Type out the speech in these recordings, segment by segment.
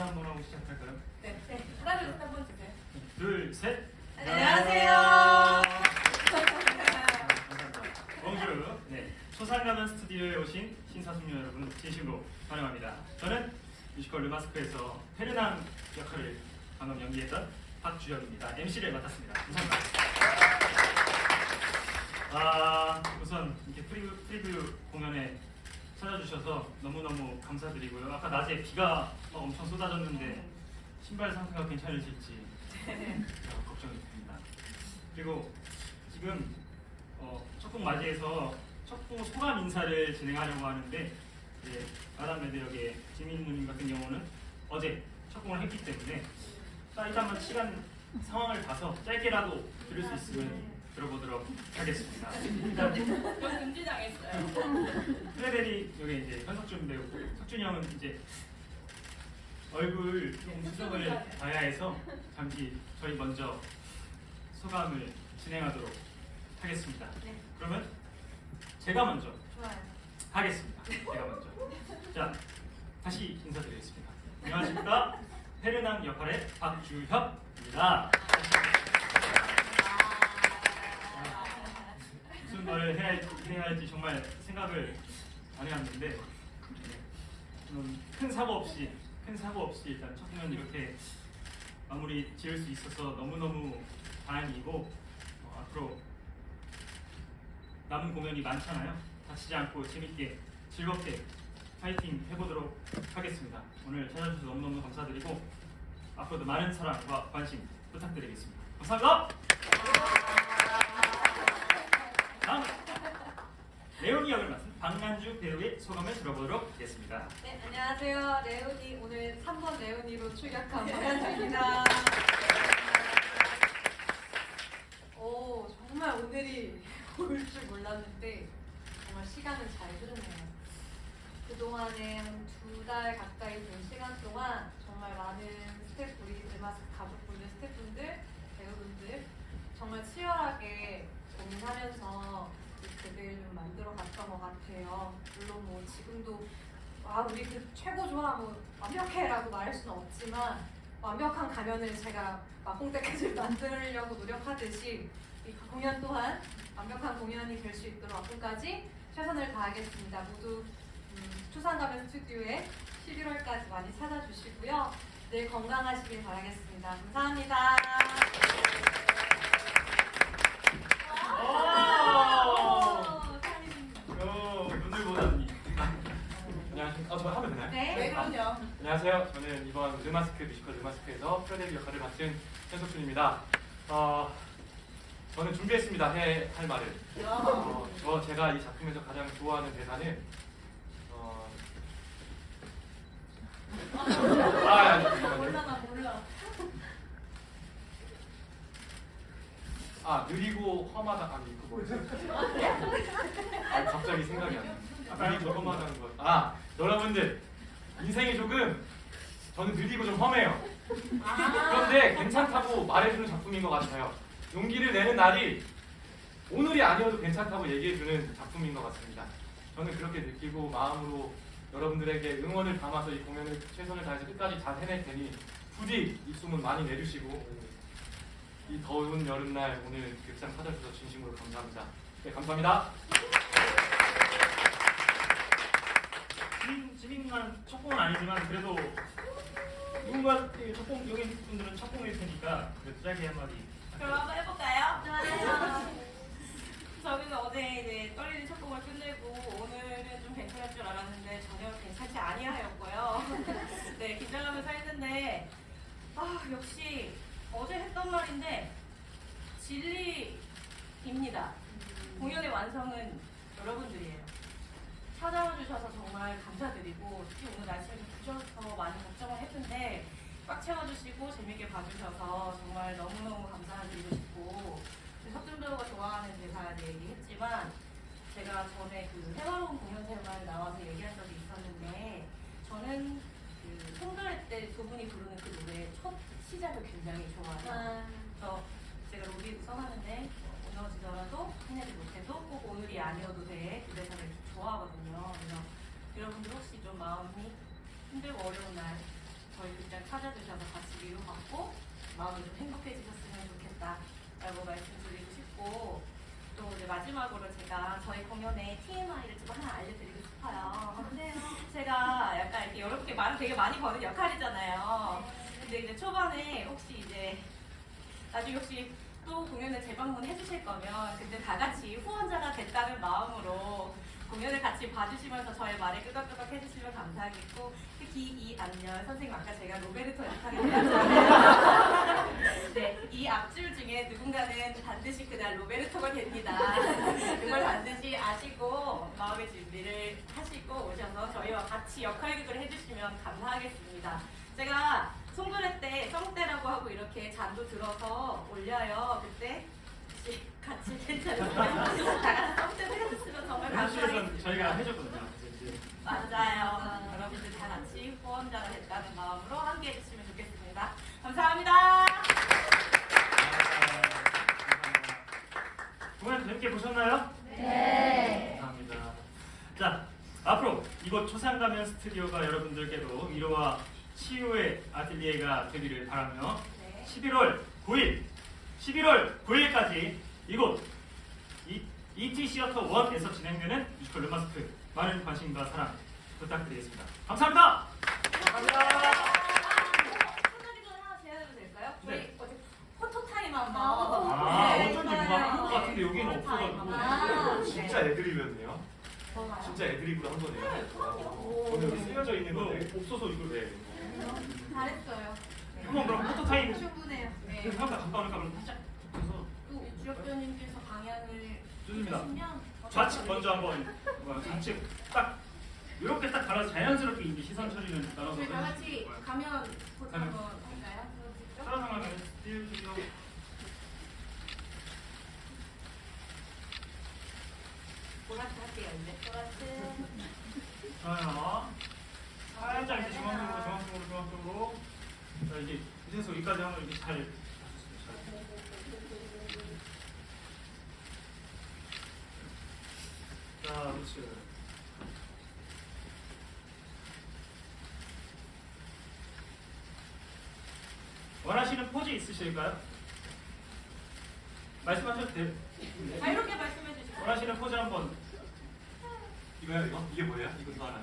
인사 한번 하고 시작할까요? 네, 네. 하나 둘 셋 한번 주세요. 둘, 셋. 안녕하세요. 엉주르. 네. 소상가면 스튜디오에 오신 신사숙녀 여러분 진심으로 환영합니다. 저는 뮤지컬 르마스크에서 페르낭 역할을 방금 연기했던 박주혁입니다. MC를 맡았습니다. 감사합니다. 아, 우선 이렇게 프리뷰, 프리뷰 공연에 찾아주셔서 너무너무 감사드리고요. 아까 낮에 비가 막 엄청 쏟아졌는데 신발 상태가 괜찮으실지 어, 걱정이 됩니다. 그리고 지금 어, 첫곡 맞이해서 첫곡 소감 인사를 진행하려고 하는데 이제 마담 매드 역의 지민 누님 같은 경우는 어제 첫 곡을 했기 때문에 자, 일단 한번 시간 상황을 봐서 짧게라도 들을 수 있으면 들어보도록 하겠습니다. 저 금지당했어요. 프레데리 여기 이제 현석준 배우, 석준이 형은 이제 얼굴 좀 수정을 봐야 해서 잠시 저희 먼저 소감을 진행하도록 하겠습니다. 네. 그러면 제가 먼저 좋아요. 하겠습니다. 제가 먼저. 자, 다시 인사드리겠습니다. 안녕하십니까? 페르낭 역할의 박주협입니다. 안 해왔는데 음, 큰 사고 없이 큰 사고 없이 일단 첫 공연 이렇게 마무리 지을 수 있어서 너무너무 다행이고 어, 앞으로 남은 공연이 많잖아요. 다치지 않고 재밌게 즐겁게 파이팅 해보도록 하겠습니다. 오늘 찾아주셔서 너무너무 감사드리고 앞으로도 많은 사랑과 관심 부탁드리겠습니다. 감사합니다. 다음 역을 맡은 박난주 배우의 소감을 들어보도록 하겠습니다. 네, 안녕하세요. 레오니 오늘 3번 레오니로 출격한 박현주입니다. 오, 정말 오늘이 올 줄 몰랐는데 정말 시간은 잘 흐르네요. 그동안에 한 두 달 가까이 된 시간 동안 정말 많은 스태프, 우리 드마스 가족분들, 스태프분들, 배우분들 정말 치열하게 고민하면서 이 극을 좀 만들어 갔던 것 같아요. 물론 뭐 지금도 아 우리 그 최고 좋아 뭐 완벽해라고 말할 수는 없지만 가면을 제가 마콩떼까지 만들려고 노력하듯이 이 공연 또한 완벽한 공연이 될 수 있도록 앞으로까지 최선을 다하겠습니다. 모두 음, 초상 가면 스튜디오에 11월까지 많이 찾아주시고요. 늘 건강하시길 바라겠습니다. 감사합니다. 오, 사진. 요 눈을 보다니. 안녕하십니까. 아, 저 하면 되나요? 네, 그럼요. 안녕하세요. 저는 이번 르마스크 뮤지컬 르마스크에서 프레데리 역할을 맡은 현석준입니다. 어, 저는 준비했습니다. 해, 할 말을. 어, 저 제가 이 작품에서 가장 좋아하는 대사는 어, 아, 아니, 잠깐만요. 몰라 나 몰라. 아, 느리고 험하다. 아니, 그거 뭐지? 아, 갑자기 생각이 안 나. 느리고 험하다는 거. 아, 여러분들 인생이 조금 저는 느리고 좀 험해요. 그런데 괜찮다고 말해주는 작품인 것 같아요. 용기를 내는 날이 오늘이 아니어도 괜찮다고 얘기해주는 작품인 것 같습니다. 저는 그렇게 느끼고 마음으로 여러분들에게 응원을 담아서 이 공연을 최선을 다해서 끝까지 잘 해낼 테니 부디 입소문 많이 내주시고 이 더운 여름날 오늘 극장 찾아주셔서 진심으로 감사합니다. 네, 감사합니다. 지민, 지민만 첫 공은 아니지만 그래도 누군가 첫 공, 여기 있는 분들은 첫 공일 테니까 그래도 짧게 한마디. 그럼 한번 해볼까요? 좋아요. 저희는 어제 이제 떨리는 첫 곡을 끝내고 오늘은 좀 괜찮을 줄 알았는데 전혀 괜찮지 아니하였고요. 네, 긴장하면서 했는데 아 역시 어제 했던 말인데 진리입니다. 공연의 완성은 여러분들이에요. 찾아와 주셔서 정말 감사드리고 특히 오늘 날씨가 좀 부셔서 많이 걱정을 했는데 꽉 채워주시고 재밌게 봐주셔서 정말 너무너무 감사드리고 싶고 석준 배우가 좋아하는 대사 얘기했지만 제가 전에 그 해화로운 공연 생활 나와서 얘기한 적이 있었는데 저는 그 송가을 때두 분이 부르는 그 노래 첫 시작을 굉장히 좋아해요. 그래서 제가 로비 구성하는데 무너지더라도 해내지 못해도 꼭 오늘이 아니어도 돼. 그 대사를 좋아하거든요. 그래서 여러분들 혹시 좀 마음이 힘들고 어려운 날 저희 극장 찾아주셔서 같이 위로받고 마음이 좀 행복해지셨으면 좋겠다라고 말씀드리고 싶고 또 이제 마지막으로 제가 저희 공연의 TMI를 좀 하나 알려드리고 싶어요. 네. 제가 약간 이렇게 여러분께 말을 되게 많이 거는 역할이잖아요. 근데 이제 초반에 혹시 이제 나중에 혹시 또 공연을 재방문해 주실 거면 그때 다 같이 후원자가 됐다는 마음으로 공연을 같이 봐주시면서 저의 말에 끄덕끄덕 해주시면 감사하겠고 특히 이 앞면 선생님 아까 제가 로베르토 역할을 해왔잖아요. 네, 이 앞줄 중에 누군가는 반드시 그날 로베르토가 됩니다. 그걸 반드시 아시고 마음의 준비를 하시고 오셔서 저희와 같이 역할극을 해주시면 감사하겠습니다. 제가 송도회 때 성대라고 하고 이렇게 잔도 들어서 올려요. 그때 같이 괜찮으세요? 다 같이 성대를 해줬으면 정말 현실에서는 감사하겠습니다. 저희가 해줬거든요. 맞아요. 여러분들 다 같이 후원자가 됐다는 마음으로 함께 해주시면 좋겠습니다. 감사합니다. 공연 재밌게 보셨나요? 네. 감사합니다. 자, 앞으로 이곳 초상가면 스튜디오가 여러분들께도 위로와 치유의 아틀리에가 되기를 바라며 네. 11월 9일, 11월 9일까지 이곳 이, ET 시어터 1에서 진행되는 뮤지컬 르마스크 많은 관심과 사랑 부탁드리겠습니다. 감사합니다. 감사합니다. 네. 포토 타임 한번. 아, 네, 어쩐지. 누가 한것 같은데 여기는 없어가지고. 진짜 네. 애드립이었네요. 좋아요. 진짜 애드립으로 한 거네요. 네. 오늘 여기 쓰여져 있는 이거 건데. 없어서 이걸 왜? 잘했어요. 한번 그럼 포토 타임 네. 생각보다 가까우니까 그럼 살짝 붙여서 또 주역변님께서 방향을 좋습니다. 해주시면 좌측 먼저 한번 뭐야, 좌측 딱 이렇게 딱 갈아서 자연스럽게 이제 시선 처리는 따라서 저희 다 같이. 가면 가면. 한번 할까요? 따라서 가면 띄우시고 보라트 할게요 이제. 보라트. 좋아요. 살짝 이제 중앙쪽으로 중앙쪽으로 중앙쪽으로 자 이제 이제서 여기까지 하면 이렇게 잘 자, 원하시는 포즈 있으실까요? 말씀하셔도 돼요. 자유롭게 말씀해 주시고. 원하시는 포즈 한번 이거야 이거? 이게 뭐예요? 이거 더 하나.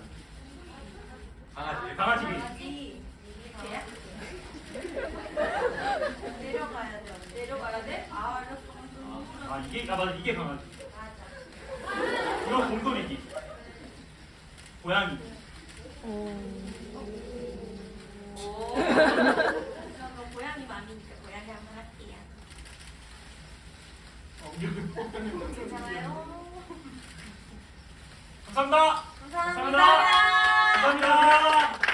강아지. 강아지. 강아지. 이렇게요? 내려가야 돼. 내려가야 돼? 아 알았어. 아 이게 아 맞아 이게 강아지. 이거 곰돌이기 고양이 오. 고양이 맘이니까 고양이 한번 할게요. 어, 이거 괜찮아요? 감사합니다 감사합니다. 감사합니다 감사합니다